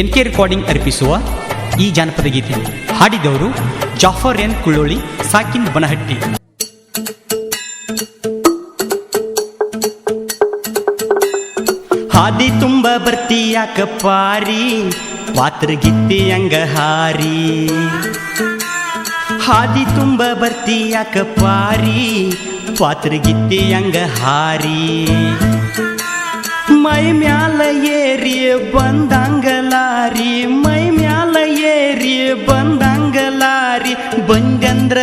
N K recording ಅರ್ಪಿಸುವ ಈ ಜಾನಪದ ಗೀತೆ ಹಾಡಿದವರು ಜಾಫರ್ ಎನ್ ಕುಳ್ಳೋಳಿ, ಸಾಕಿನ್ ಬನಹಟ್ಟಿ. ಹಾದಿ ತುಂಬ ಬರ್ತಿ ಯಾಕ ಪಾತ್ರ ಗಿತ್ತಿ ಅಂಗ ಹಾರಿ? ಹಾದಿ ತುಂಬ ಬರ್ತಿ ಯಾಕ ಗಿತ್ತಿ ಅಂಗ ಹಂಗ ಹಾರಿ ಮೈ ಮ್ಯಾಲ ಏರಿ ಬಂದಂಗಲಾರಿ ಮೈ ಮ್ಯಾಲ ಏರಿ ಬಂದಂಗಲಾರಿ ಬಂದಂದ್ರ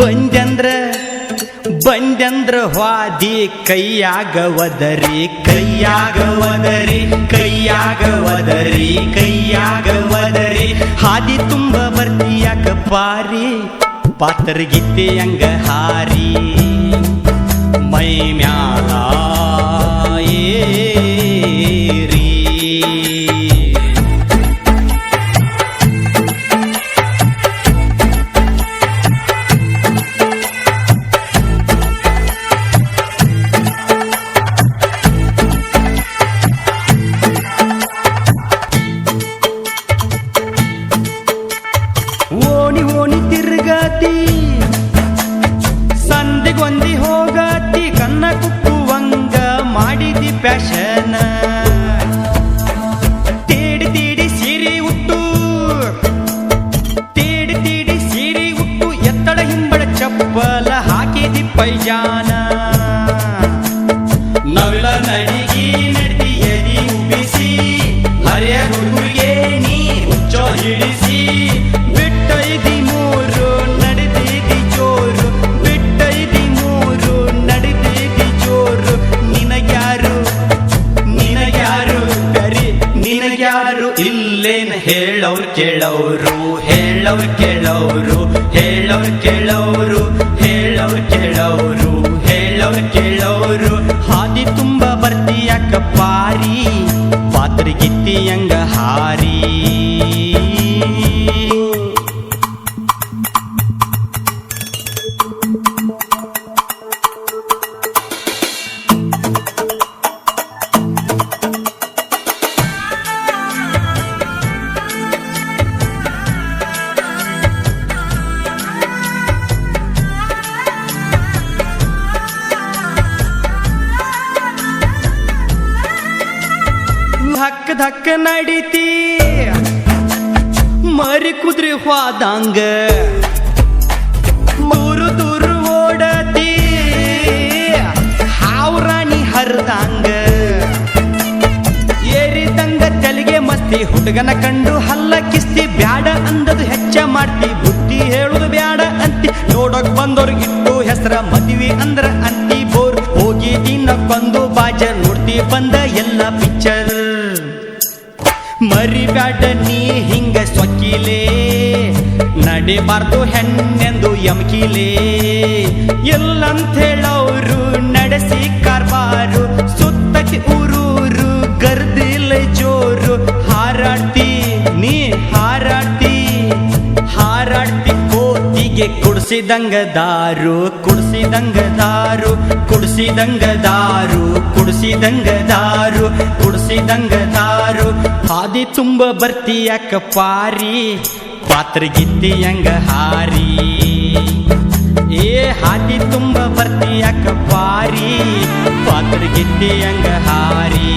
ಬಂದಂದ್ರ ಬಂದಂದ್ರ ವಾದಿ ಕೈಯಾಗ ಒದರಿ ಕೈಯಾಗ ಒದರಿ ಕೈಯಾಗ ಒದರಿ ಕೈಯಾಗ ಒದರಿ ಹಾದಿ ತುಂಬ ಬರ್ತಿ ಯಾಕ ಪಾರಿ ಪಾತ್ರಗಿತ್ತಿ ಹಂಗ ಹಾರಿ ಮೈ ಮ್ಯಾಲ ತಿರುಗಾತಿ ಸಂದಿಗೊಂದಿ ಹೋಗತಿ, ಕನ್ನ ಕುಕ್ಕುವಂಗ ಮಾಡಿದಿ ಪ್ಯಾಶನ. ತೇಡಿ ತೀಡಿ ಸೀರೆ ಉಟ್ಟು, ತೇಡಿ ತೀಡಿ ಸೀರೆ ಉಟ್ಟು ಎತ್ತಡ ಹಿಂಬಳ ಚಪ್ಪಲ ಹಾಕಿದಿ ಪೈಜಾನ. ನವಿಲ ನಡಿಗಿ ನಡಿ ಎದಿ ಉಬಿಸಿ ಹರಿಯ ಹುಡುಗಿಗೆ ನೀ ಹುಚ್ಚೋ ಹಿಡಿಸಿ ಇಲ್ಲೇನ್ ಹೇಳವ್ರು ಕೇಳವ್ರು ಹೇಳವ್ರು ಕೇಳವ್ರು ಹೇಳವ್ರು ಕೇಳವ್ರು ಹೇಳವ್ರು ಕೇಳವ್ರು ಹೇಳವ್ರು ಕೇಳವ್ರು ಹಾದಿ ತುಂಬ ಬರ್ತಿ ಯಾಕ ಪಾರಿ ಪಾತ್ರಗಿತ್ತಿ ಹಂಗ ಹಾರಿ ಧಕ್ಕ ಧಕ್ ನಡಿತಿ. ಮರಿ ಕುದ್ರಿ ಹೋದಂಗ. ದೂರು ದೂರು ಓಡತಿ. ಹಾವ್ರಾಣಿ ಹರಿದಂಗ. ಏರಿದಂಗ ತಲೆಗೆ ಮಸ್ತಿ, ಹುಡುಗನ ಕಂಡು ಹಲ್ಲ ಕಿಸ್ತಿ. ಬ್ಯಾಡ ಅಂದದು ಹೆಚ್ಚ ಮಾಡ್ತಿ, ಬುದ್ಧಿ ಹೇಳುದು ಬ್ಯಾಡ ಅಂತಿ. ನೋಡಕ್ ಬಂದೋರ್ಗಿಟ್ಟು ಹೆಸರ ಮದ್ವಿ ಅಂದ್ರ ಅಂತಿ ಬೋರ್. ಹೋಗಿ ದಿನಕ್ಕೊಂದು ಬಾಜ ನೋಡ್ತಿ ಬಂದ ಎಲ್ಲ ಪಿಕ್ಚರ್. ಮರಿಬ್ಯಾಡ ನೀ ಹಿಂಗ ಸೊಕ್ಕಿಲೇ. ನಡಿಬಾರ್ದು ಹೆಣ್ಣೆಂದು ಯಮಕಿಲೆ. ಎಲ್ಲಂತ ಹೇಳವ್ರು ನಡೆಸಿ ಕಾರ್ಬಾರು ಸುತ್ತಕ್ಕೆ ಕೋತಿಗೆ ಕುಡಿಸಿದಂಗ ದಾರು ಕುಡಿಸಿದಂಗ ದಾರು ಕುಡಿಸಿದಂಗ ದಾರು ಕುಡಿಸಿದಂಗ ದಾರು ಕುಡಿಸಿದಂಗ ದಾರು. ಹಾದಿ ತುಂಬ ಬರ್ತಿ ಯಾಕ ಪಾರಿ ಪಾತ್ರಗಿತ್ತಿ ಹಂಗ ಹಾರಿ. ಏ, ಹಾದಿ ತುಂಬ ಬರ್ತಿ ಯಾಕ ಪಾರಿ ಪಾತ್ರಗಿತ್ತಿ ಹಂಗ ಹಾರಿ.